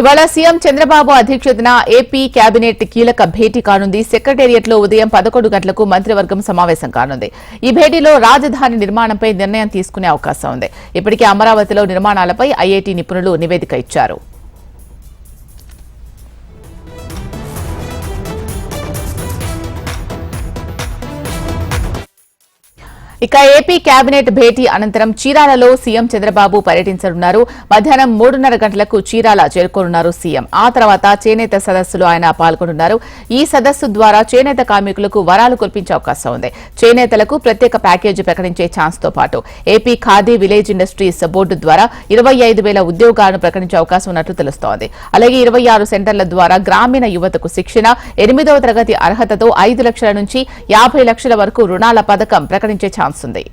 ఇవాళ సీఎం చంద్రబాబు అధ్యక్షతన AP cabinet కీలక భేటీ కానుంది. సెక్రటేరియట్లో ఉదయం పదకొండు గంటలకు మంత్రివర్గం సమావేశం కానుంది. ఈ భేటీలో రాజధాని నిర్మాణంపై నిర్ణయం తీసుకునే అవకాశం ఉంది. ఇప్పటికే అమరావతిలో నిర్మాణాలపై ఐఐటి నిపుణులు నివేదిక ఇచ్చారు. ఇక ఏపీ కేబినెట్ భేటీ అనంతరం చీరాలలో సీఎం చంద్రబాబు పర్యటించనున్నారు. మధ్యాహ్నం మూడున్నర గంటలకు చీరాల చేరుకోనున్నారు సీఎం. ఆ తర్వాత చేనేత సదస్సులో ఆయన పాల్గొనున్నారు. ఈ సదస్సు ద్వారా చేనేత కార్మికులకు వరాలు కురిపించే అవకాశం ఉంది. చేనేతలకు ప్రత్యేక ప్యాకేజీ ప్రకటించే ఛాన్స్తో పాటు AP Khadi village industries board ద్వారా ఇరవై ఐదు వేల ఉద్యోగాలను ప్రకటించే అవకాశం ఉన్నట్లు తెలుస్తోంది. అలాగే ఇరవై ఆరు సెంటర్ల ద్వారా గ్రామీణ యువతకు శిక్షణ ఎనిమిదవ తరగతి అర్హతతో ఐదు లక్షల నుంచి యాభై లక్షల వరకు రుణాల పథకం ప్రకటించే ఛాన్స్ ఉంది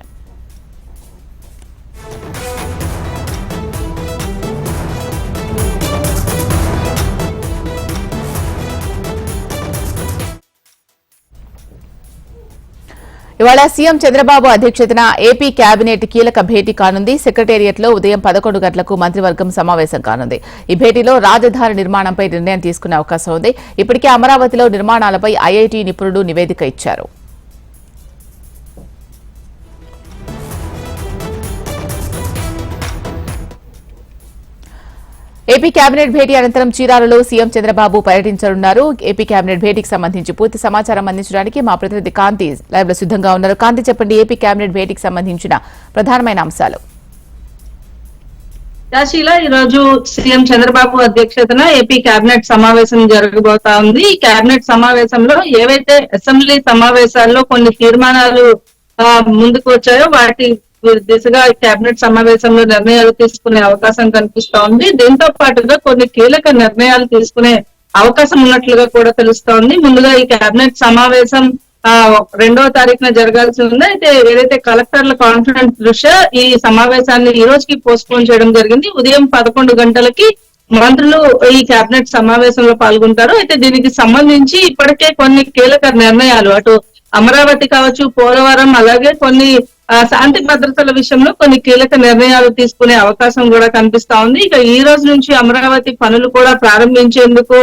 ఇవాళ సీఎం చంద్రబాబు అధ్యక్షతన ఏపీ కేబినెట్ కీలక భేటీ కానుంది. సెక్రటేరియట్లో ఉదయం పదకొండు గంటలకు మంత్రివర్గం సమావేశం కానుంది. ఈ భేటీలో రాజధాని నిర్మాణంపై నిర్ణయం తీసుకునే అవకాశం ఉంది. ఇప్పటికే అమరావతిలో నిర్మాణాలపై ఐఐటి నిపుణులు నివేదిక ఇచ్చారు. ఏపీ కేబినెట్ భేటీ అనంతరం చీరాలలో సీఎం చంద్రబాబు పర్యటించనున్నారు. ఏపీ కేబినెట్ భేటీకి సంబంధించి పూర్తి సమాచారం అందించడానికి మా ప్రతినిధి కాంతి లైవ్లో సిద్ధంగా ఉన్నారు. కాంతి చెప్పండి ఏపీ కేబినెట్ భేటీకి సంబంధించిన ప్రధానమైన అంశాలు. యాశీల ఈ రోజు సీఎం చంద్రబాబు అధ్యక్షతన ఏపీ కేబినెట్ సమావేశం జరగబోతా ఉంది. ఈ కేబినెట్ సమావేశంలో ఏవైతే అసెంబ్లీ సమావేశాల్లో కొన్ని తీర్మానాలు ముందుకు వచ్చాయో వాటి దిశగా ఈ కేబినెట్ సమావేశంలో నిర్ణయాలు తీసుకునే అవకాశం కనిపిస్తా ఉంది. దీంతో పాటుగా కొన్ని కీలక నిర్ణయాలు తీసుకునే అవకాశం ఉన్నట్లుగా కూడా తెలుస్తోంది. ముందుగా ఈ కేబినెట్ సమావేశం ఆ రెండవ తారీఖున జరగాల్సి ఉంది. అయితే ఏదైతే కలెక్టర్ల కాన్ఫిడెన్స్ దృష్ట్యా ఈ సమావేశాన్ని ఈ రోజుకి పోస్ట్పోన్ చేయడం జరిగింది. ఉదయం పదకొండు గంటలకి మంత్రులు ఈ కేబినెట్ సమావేశంలో పాల్గొంటారు. అయితే దీనికి సంబంధించి ఇప్పటికే కొన్ని కీలక నిర్ణయాలు అటు అమరావతి కావచ్చు పోలవరం అలాగే కొన్ని శాంతి భద్రతల విషయంలో కొన్ని కీలక నిర్ణయాలు తీసుకునే అవకాశం కూడా కనిపిస్తా ఉంది. ఇక ఈ రోజు నుంచి అమరావతి పనులు కూడా ప్రారంభించేందుకు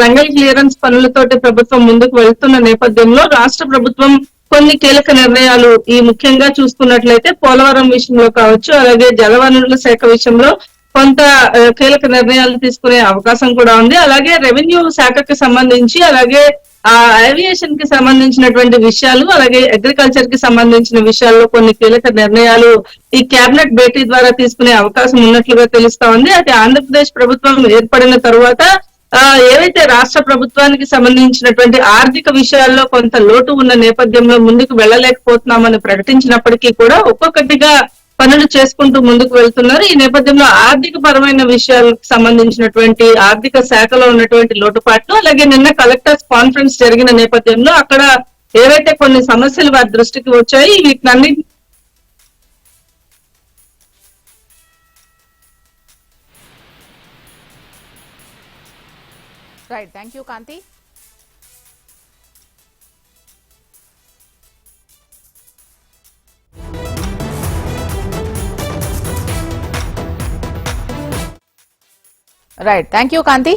జంగల్ క్లియరెన్స్ పనులతోటి ప్రభుత్వం ముందుకు వెళ్తున్న నేపథ్యంలో రాష్ట్ర ప్రభుత్వం కొన్ని కీలక నిర్ణయాలు ఈ ముఖ్యంగా చూసుకున్నట్లయితే పోలవరం విషయంలో కావచ్చు అలాగే జలవనరుల శాఖ విషయంలో కొంత కీలక నిర్ణయాలు తీసుకునే అవకాశం కూడా ఉంది. అలాగే రెవెన్యూ శాఖకి సంబంధించి అలాగే ఆ ఏవియేషన్కి సంబంధించినటువంటి విషయాలు అలాగే అగ్రికల్చర్కి సంబంధించిన విషయాల్లో కొన్ని కీలక నిర్ణయాలు ఈ కేబినెట్ భేటీ ద్వారా తీసుకునే అవకాశం ఉన్నట్లుగా తెలుస్తా ఉంది. అయితే ఆంధ్రప్రదేశ్ ప్రభుత్వం ఏర్పడిన తర్వాత ఆ, ఏవైతే రాష్ట్ర ప్రభుత్వానికి సంబంధించినటువంటి ఆర్థిక విషయాల్లో కొంత లోటు ఉన్న నేపథ్యంలో ముందుకు వెళ్ళలేకపోతున్నామని ప్రకటించినప్పటికీ కూడా ఒక్కొక్కటిగా పనులు చేసుకుంటూ ముందుకు వెళ్తున్నారు. ఈ నేపథ్యంలో ఆర్థిక పరమైన విషయాలకు సంబంధించినటువంటి ఆర్థిక శాఖలో ఉన్నటువంటి లోటుపాట్లు అలాగే నిన్న కలెక్టర్స్ కాన్ఫరెన్స్ జరిగిన నేపథ్యంలో అక్కడ ఏవైతే కొన్ని సమస్యలు వారి దృష్టికి వచ్చాయి వీటినన్ని right thank you Kanti right thank you Kanti